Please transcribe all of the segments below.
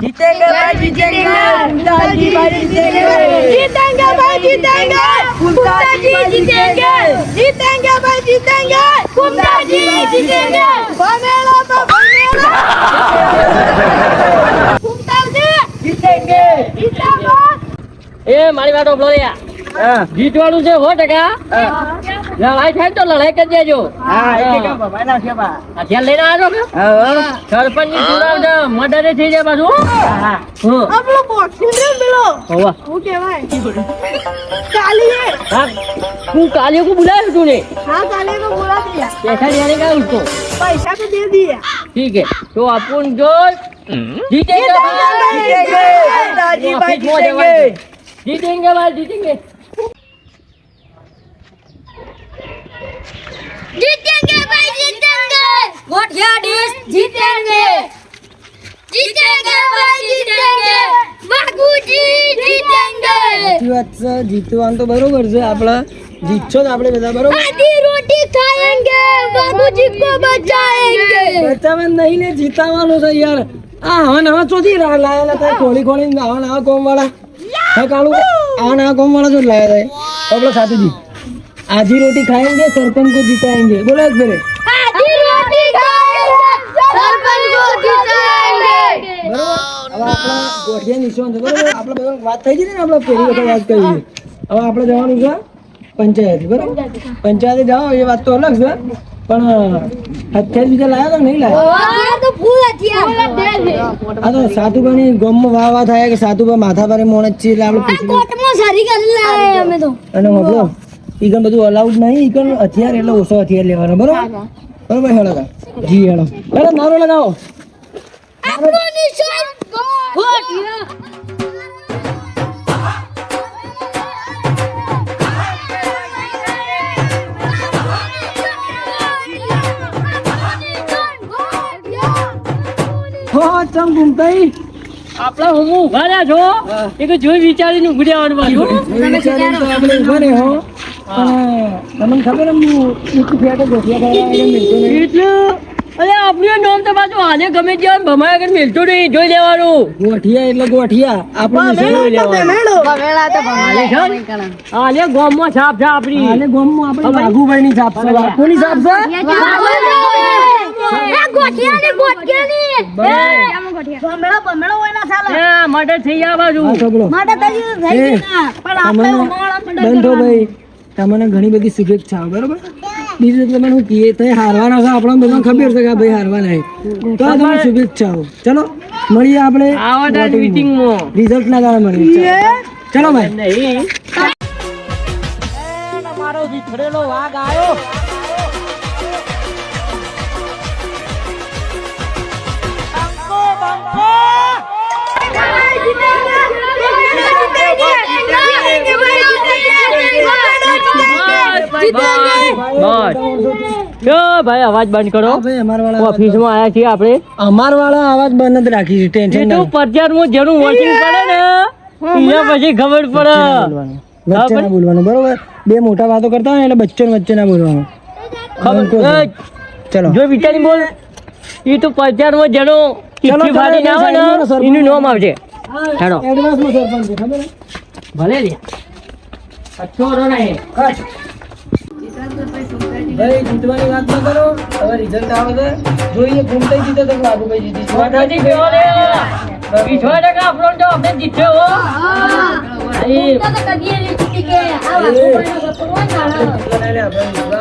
જીતેંગે જીતેંગે ઉદાજી ભાઈ જીતેંગે જીતેંગે ભાઈ જીતેંગે ઉદાજી જીતેંગે જીતેંગે ભાઈ જીતેંગે ઉદાજી જીતેંગે ભમેલો તો ભમેલો. ઉદાજી જીતેંગે જીતેંગે એ મારી વાતો બ્લોરિયા જીતવાનું છે 100% લડાઈ થાય ને તો લડાઈ કરી દેજો हाँ एक एक भाई ना के बा હથિયાર લઈને આવ્યો કે हाँ સરપંચ ની ચુનાવ મર્ડર થઈ જાય પાછું हाँ હં. આપણો બોક્સિંગ ને પેલો હોવા. હું કહેવાય કાલીએ હા તું કાલે को बुलाया तूने हाँ कालीए को बोला दिया पैसा देने का है उसको पैसा तो दे दिया ठीक है तो अपन जो जीतेंगे जीतेंगे कुंताजी भाई जीतेंगे जीतेंगे भाई जीतेंगे વોટ યોર ડીશ જીતેંગે. જીતેંગે ભાઈ જીતેંગે. બાગુજી જીતેંગે. સાચી વાત છે જીતવાનું તો બરોબર છે આપણે જીતશો ને આપણે બધા બરોબર. આધી રોટી ખાયેંગે બાગુજી કો બચાયેંગે. બચાવવાનું નહીં ને જીતાવાનું છે યાર. આ હવા નવા ચોથી લાયેલા થાય ખોલી ખોલી આવા નવા કોમ વાળા હા કાળુ હવા નવા કોમ વાળા જો લાયા થાય આપણે સાથે જી આધી રોટી ખાયેંગે સરપંચ કો જીતાયેંગે. બોલો એક ફેરે. આપણે જવાનું છે પંચાયત બરાબર? પંચાયતે જાઓ એ વાત તો અલગ છે પણ હથિયાર બીજા લાયા તો નહીં લાયા? તો સાધુભાઈ ગમ વાહ વાહ થાય કે સાધુભાઈ માથા પર મોણ છે એટલે આપણે અને હોબળો ઈગન બધું અલાઉડ નહીં ઈગન હથિયાર એટલે ઓછો હથિયાર લેવાનો બરાબર? બરાબર હેડો જી હેડો હેડો નારો લગાવો. આપણો ચમ ગુમતાઈ આપણા હું ઊભા રહ્યા છો? એ તો જોઈ વિચારીને ઊભી રહેવાનું પાછું હો. તમને ખબર હું એક ફેટે ગોઠિયા એટલે અરે આપણું નામ તો પાછું આને ગમે ત્યાં ભમાય આગળ મેલતું નહીં જોઈ લેવાનું. ગોઠિયા એટલે ગોઠિયા. આપણે જોઈ લેવાનું. આને ગોમમાં છાપ છે આપણી. આને ગોમમાં આપણે વાઘુભાઈ ની છાપ છે. કોની છાપ છે? ગોઠિયા ને ગોઠિયા ની ભાઈ તમને ઘણી બધી શુભેચ્છાઓ બરોબર? બીજું તમે હું કીએ તો હારવાના છો આપણને બધાને ખબર છે કે ભાઈ હારવાના છે તો તમને શુભેચ્છાઓ ચલો મળીએ આપણે આવતા મીટિંગમાં રિઝલ્ટ ના દાડા મળીએ. ચલો. ભાઈ. નહીં. મારો વિખરેલો વાગ આવ્યો બસ જો ભાઈ અવાજ બંધ કરો. હા ઓફિસમાં આવ્યા છીએ આપણે. અમાર વાળા અવાજ બંધ જ રાખી છે ટેન્શન ના જેટલું પ્રચારમાં જેનું પડે ને. એના પછી ખબર પડે. વચ્ચે ના બોલવાનું બરોબર? બે મોટા વાતો કરતા હોય એટલે બચ્ચન વચ્ચે ના બોલવાનું. ખબર એ, ચલો. જો વિચારી બોલ. એ તો જેનો આવે ને એનું નામ આવશે હેડો. એડવાન્સમાં સરપંચ છે ખબર ભલે લે અચ્છો નહીં. ભાઈ જીતવાની વાત ન કરો. હવે રિઝલ્ટ આવે છે. જોઈએ ઘૂમતાઈ જીતે તો ભાઈ જીતી છે. માતાજી કહેવા લે. વીસો ટકા આપણો તો આપણે જીત્યો હો. એ, એ, લે, આપણે એ,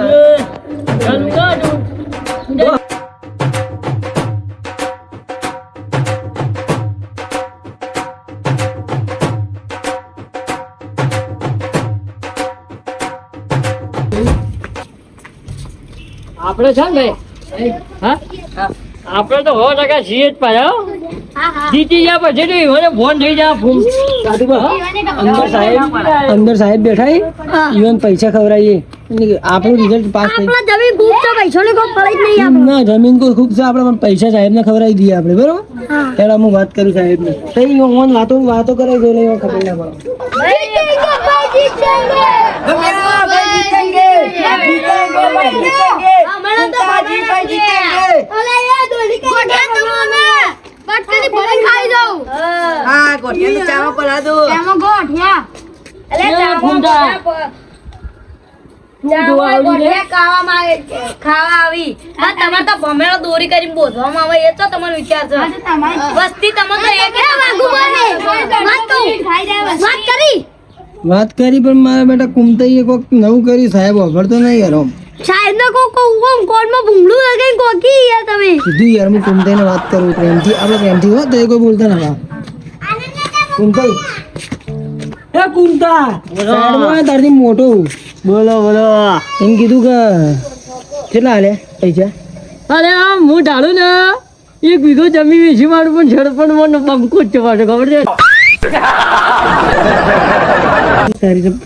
આપણે છે ને ભાઈ હા. આપણે તો સો ટકા છીએ જ પાછા હો. જીતી ગયા પછી તો મને ફોન થઈ જાય ફોન અંદર સાહેબ. અંદર સાહેબ બેઠા છે. ઈવન પૈસા ખવડાવીએ. આપણું રિઝલ્ટ પાસ થઈ. જમીન ખૂબ તો પૈસો ને કોઈ પડી જ નહીં ના જમીન કોઈ ખૂબ છે આપણે પણ પૈસા સાહેબને ખવડાવી દઈએ આપણે બરોબર? ત્યારે હું વાત કરું સાહેબને. તો થઈ ઓન વાતો વાતો કરે દઉં ખબર ના પડે. ખાલી ભલે ખાઈ જાઉં. હા ગોઠિયા તો ચામાં પલા દો. ચામાં ગોઠિયા અલે ચામાં પલા વાત કરી. પણ મારા બેટા કુમતા કોક નવું કર્યું સાહેબ ઓફર તો નહીં યાર સાહેબ ને કો કો ઓમ કોડમાં ભૂંગળું લગાઈને કોકી યાર તમે યાર હું કુમતાઈને વાત કરું પ્રેમથી આપણે પ્રેમથી હો તો કોઈ બોલતા ના કુમતાઈ એ કુમતા આય તારથી મોટો બોલો બોલો એમ કીધું કે કેટલા હાલે પૈસા અરે આમ હું ઢાળું ને એક વીઘો જમીન વેચી મારું પણ ઝડપણ બંકો જ ખબર છે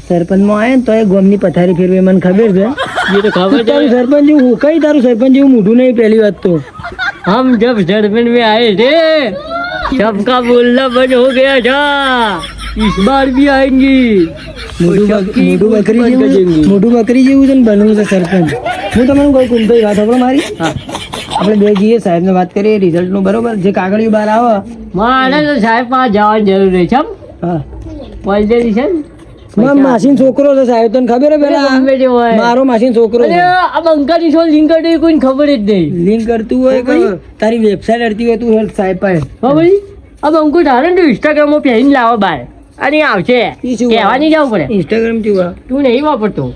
સરપંચમાં આવે ને તો એ ગોમની પથારી ફેરવે મને ખબર છે ये तो खबर તારું સરપંચ જેવું હું કઈ તારું સરપંચ જેવું મોઢું નહીં પહેલી વાત તો हम जब झड़पन में आए थे सबका बोलना बंद हो गया था इस बार भी आएंगी મોઢું બક- મોઢું બકરી જેવું મોઢું બકરી જેવું છે ને બનવું છે સરપંચ હું તમને કોઈ કુંભાઈ વાત સાંભળો મારી હા. આપણે બે જઈએ સાહેબને વાત કરીએ રિઝલ્ટનું બરોબર જે કાગળિયું બહાર આવે મારે તો સાહેબ પાસે જવાની જરૂર નહીં છે હમ. હા પૈસેની છે ને? મારા છોકરો છે સાહેબ તને ખબર હે પેલા? તે. મારો માસીન છોકરો છે. આ બંકાની છો લિંક કરી કોઈ ખબર જ નહીં. લિંક કરતું હોય કે તારી વેબસાઇટ અડતી હોય તું હેલ્પ સાહેબ પાસે. ભાઈ? આ બંકો ધારે ઇન્સ્ટાગ્રામમાં પહેરીને લાવો બાર. અને આવશે. કહેવા નહીં જવું પડે. ઇન્સ્ટાગ્રામથી તું નહીં વાપરતો.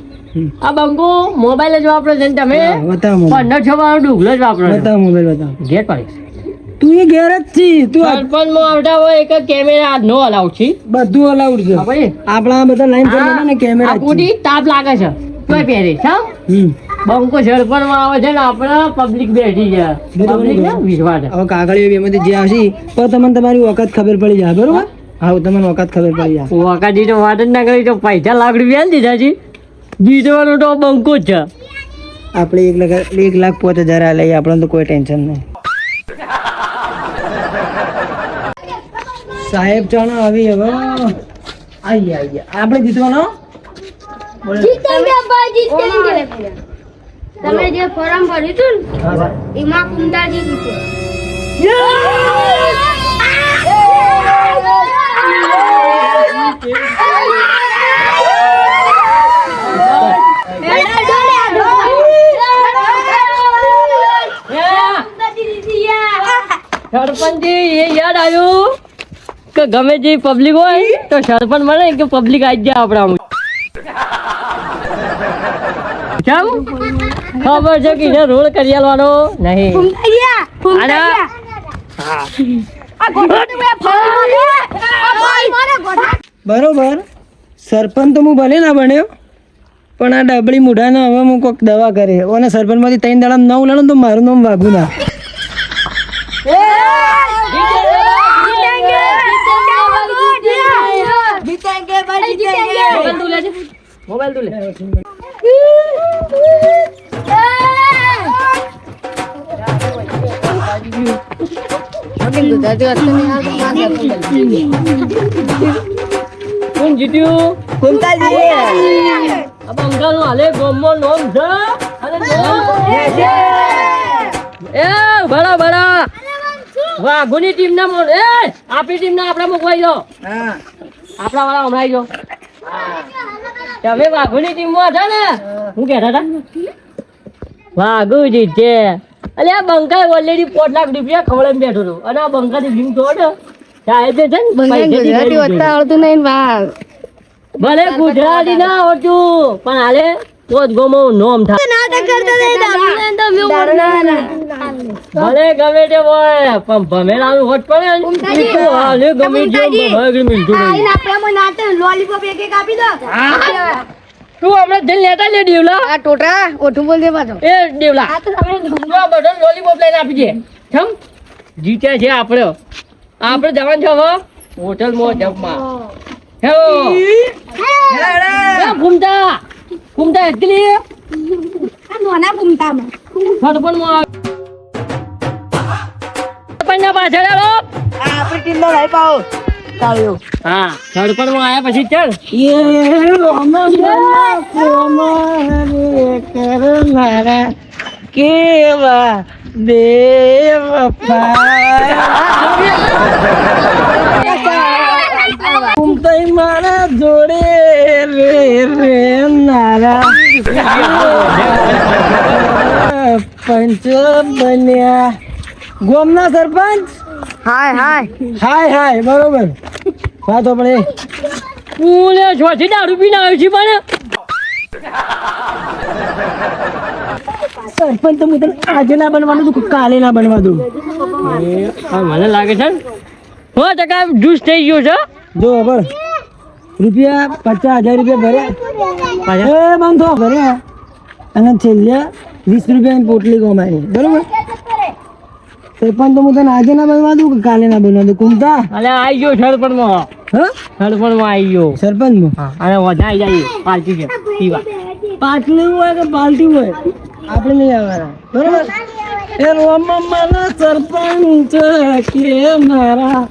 આ બંકો મોબાઈલ જ વાપરો છે ને તમે? પંદર છ વાળો ડુગલો જ વાપરો મોબાઈલ બતાવ ગેટ પાડીશ તું એ ઘેર જ છી. તું આ સરપંચમાં આવતા હોય એક કેમેરા નો અલાઉડ છે. બધું અલાઉડ છે. ભાઈ. આપણા બધા લાઈન પર ને કેમેરા પૂરી તાપ લાગે છે. તો પહેરે છે બંકો ઝડપણમાં આવે છે ને આપણે પબ્લિક બેઠી છે. પબ્લિક ને વિશ્વાસ. હવે કાગળિયો એમાંથી જે આવશે તો તમને તમારી વખત ખબર પડી જાય બરોબર? હા. તમને વખત ખબર પડી જાય. વખાતી તો વાત જ ના કરી તો પૈસા લાખ રૂપિયા દીધા છે. જીતવાનું તો બંકો જ છે. આપણે એક લાખ એક લાખ પોતે હજાર લઈએ આપણને તો કોઈ ટેન્શન નહીં. સાહેબ ચાલો આવી હવે આઈ આઈ આપણે જીતવાનો તમે જે ફોરમ ભર્યું હતું ને. એમાં કુંદાજી જીતે સરપંચજી એ યાદ આવ્યું કે ગમે જે પબ્લિક હોય તો સરપંચ મળે કે પબ્લિક આવી જાય આપણા કેમ? ખબર છે કે રોડ કરી આલવાનો નહીં બરોબર. સરપંચ તો હું ભલે ના બન્યો પણ આ ડબડી મૂઢાને હવે હું કોઈક દવા કરે. અને સરપંચમાંથી ત્રણ દાડા નવ લાણો તો મારું નામ વાઘુ ના મોબાઈલ તું લે છે? મોબાઈલ તું લે. કોણ જીત્યું? આ બંગાળનું હાલે ગોમો નોમ છે અને નોમ. એ બડા બડા ગુની ટીમ ના મોન એ આપી ટીમ ના આપડા મૂકવાઈ દો. આપણા વાળા હમણાં જો તમે વાઘુની ટીમમાં હતા ને હું કહેતા હતા વાઘુ જીતે અલે આ બંકા ઓલરેડી પોટ લાખ રૂપિયા ખવડાવીને બેઠો હતો. અને આ બંકાની ભીમ તોડ સાહેબ છે ને આવડતું નહીં લીધી. ભલે ગુજરાતી ના આવડતું પણ હાલે તો જ ગોમો નોમ થાય ભલે ગમે તે હોય પણ ભમેલાનું હોટ પડે ને. હાલે ગમે તે ભગે મિલતું નહીં લોલીપોપ એક એક આપી દો. તું હમણાં જઈને લેતા લે દેવલા આ ટોટા ઓઠું બોલ દે પાછો. એ દેવલા આ તો તમે લોલીપોપ લઈને આપી દે. જીત્યા છે આપણે. આપણે જવાનું છે હવે જમવા. હેલો એ ઘૂમતા. ઘૂમતા આ નોના ઘૂમતામાં. સરપંચમાં સરપંચ પાછળ આવો. આપણી ટીમ નો નહીં પાવો હા. સરપંચમાં આયા પછી ચાલ. એ કરનારા કેવા બેવફા મારા જોડે રે રે નારા પંચ બન્યા. ગોમના સરપંચ? હાય હાય. હાય હાય બરોબર. વાતો પણ એ. હું લે છોથી દારૂ પીને આવ્યો છું પણ સરપંચ તો હું તને આજે ના બનવાનું તું કાલે ના બનવા દઉં. હા, મને લાગે છે ને. સો ટકા જૂસ થઈ ગયો છે. જો ખબર રૂપિયા પચાસ હજાર રૂપિયા ભર્યા. એ બંધો ભર્યા. અને છેલ્લે વીસ રૂપિયાની પોટલી ગમાય બરોબર? સરપંચ તો હું તને આજે ના બનવા દઉં કે કાલે ના બનવા દઉં? કુમતા અલે આવી ગયો સડપણમાં હા? સડપણમાં આવી ગયો. સરપંચ અને વધાઈ જાય પાલટી છે. પીવા પાટલી હોય કે પાલટી હોય? આપણે નહીં આવવાના. બરોબર? એ રોમ મને સરપંચ કે મારા?